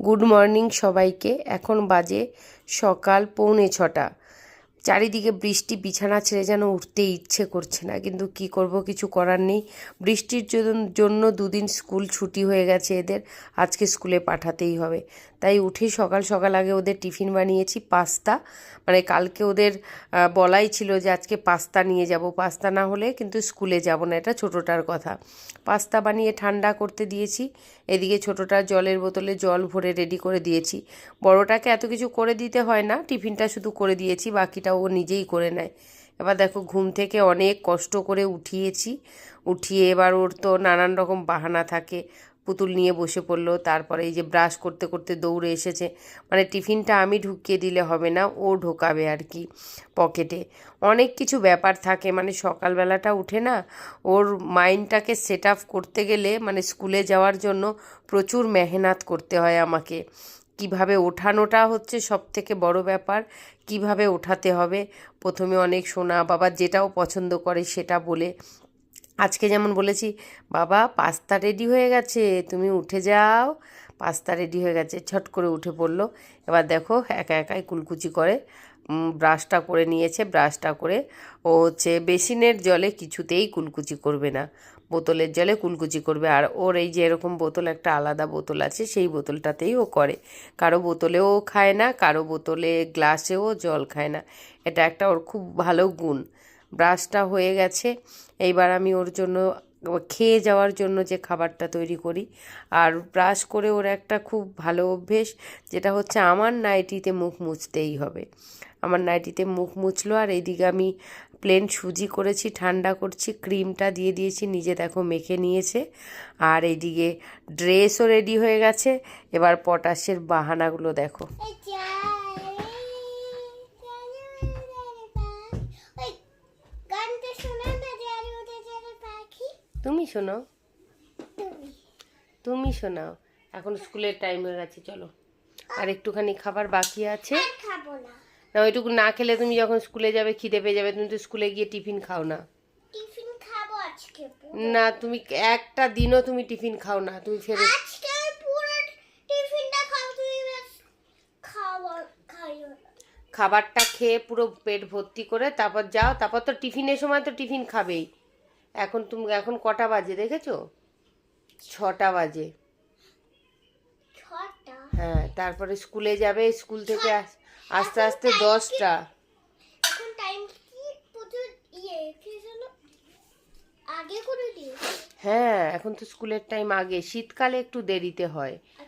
Good morning সবাইকে। এখন বাজে সকাল পৌনে ছটা। চারিদিকে বৃষ্টি, বিছানা ছেড়ে যেন উঠতে ইচ্ছে করছে না। কিন্তু কি করব, কিছু করার নেই। বৃষ্টির জন- জন্য দুদিন স্কুল ছুটি হয়ে গেছে এদের। আজকে স্কুলে পাঠাতেই হবে। তাই উঠে সকাল সকাল আগে ওদের টিফিন বানিয়েছি, পাস্তা। মানে কালকে ওদের বলাই ছিল যে আজকে পাস্তা নিয়ে যাব। পাস্তা না হলে কিন্তু স্কুলে যাব না, এটা ছোটোটার কথা। পাস্তা বানিয়ে ঠান্ডা করতে দিয়েছি। এদিকে ছোটোটার জলের বোতলে জল ভরে রেডি করে দিয়েছি। বড়টাকে এত কিছু করে দিতে হয় না, টিফিনটা শুধু করে দিয়েছি, বাকিটা ও নিজেই করে নেয়। এবার দেখো ঘুম থেকে অনেক কষ্ট করে উঠিয়েছি। উঠিয়ে এবার ওর তো নানান রকম বাহানা থাকে। পুতুল নিয়ে বসে পড়ল, তারপরে এই যে ব্রাশ করতে করতে দৌড়ে এসেছে। মানে টিফিনটা আমি ঢুকিয়ে দিলে হবে না, ও ঢোকাবে আর কি পকেটে। অনেক কিছু ব্যাপার থাকে মানে সকালবেলাটা উঠে না ওর মাইন্ডটাকে সেট আপ করতে গেলে মানে স্কুলে যাওয়ার জন্য প্রচুর মেহনত করতে হয় আমাকে। কীভাবে ওঠানোটা হচ্ছে সব থেকে বড় ব্যাপার, কীভাবে ওঠাতে হবে। প্রথমে অনেক শোনা বাবা যেটাও পছন্দ করে সেটা বলে, আজকে যেমন বলেছি, বাবা, পাস্তা রেডি হয়ে গেছে, তুমি উঠে যাও। পাস্তা রেডি হয়ে গেছে ছট করে উঠে পড়ল। এবার দেখো একা একাই কুলকুচি করে ব্রাশটা করে নিয়েছে ব্রাশটা করে। ও হচ্ছে বেসিনের জলে কিছুতেই কুলকুচি করবে না, বোতলের জলে কুলকুচি করবে। আর ওর এই যে এরকম বোতল, একটা আলাদা বোতল আছে, সেই বোতলটাতেই ও করে। কারও বোতলেও খায় না, কারও বোতলে গ্লাসেও জল খায় না। এটা একটা ওর খুব ভালো গুণ। ব্রাশটা হয়ে গেছে। এইবার আমি ওর জন্য খেয়ে যাওয়ার জন্য যে খাবারটা তৈরি করি। আর ব্রাশ করে ওর একটা খুব ভালো অভ্যেস, যেটা হচ্ছে আমার নাইটিতে মুখ মুছতেই হবে। আমার নাইটিতে মুখ মুছলো আর এইদিকে আমি প্লেন সুজি করেছি, ঠান্ডা করছি, ক্রিমটা দিয়ে দিয়েছি, নিজে দেখো মেখে নিয়েছে। আর এইদিকে ড্রেসও রেডি হয়ে গেছে, এবার পটাশের বাহানাগুলো দেখো। তুমি শোনো তুমি শোনাও। এখন স্কুলের টাইম হয়ে গেছে চলো। আর একটুখানি খাবার বাকি আছে। না। ওইটুকু না খেলে তুমি যখন স্কুলে যাবে খিদে পেয়ে যাবে তুমি তো স্কুলে গিয়ে টিফিন খাও না। না তুমি একটা দিনও তুমি টিফিন খাও না তুমি ফেরত খাবারটা খেয়ে পুরো পেট ভর্তি করে তারপর যাও তারপর তো টিফিনের সময় তো টিফিন খাবেই। এখন তুমি এখন কটা বাজে দেখেছ? ছটা বাজে। হ্যাঁ তারপরে স্কুলে যাবে স্কুল থেকে আস- আস্তে আস্তে দশটা। ইয়ে হ্যাঁ এখন তো স্কুলের টাইম আগে। শীতকালে একটু দেরিতে হয়। আর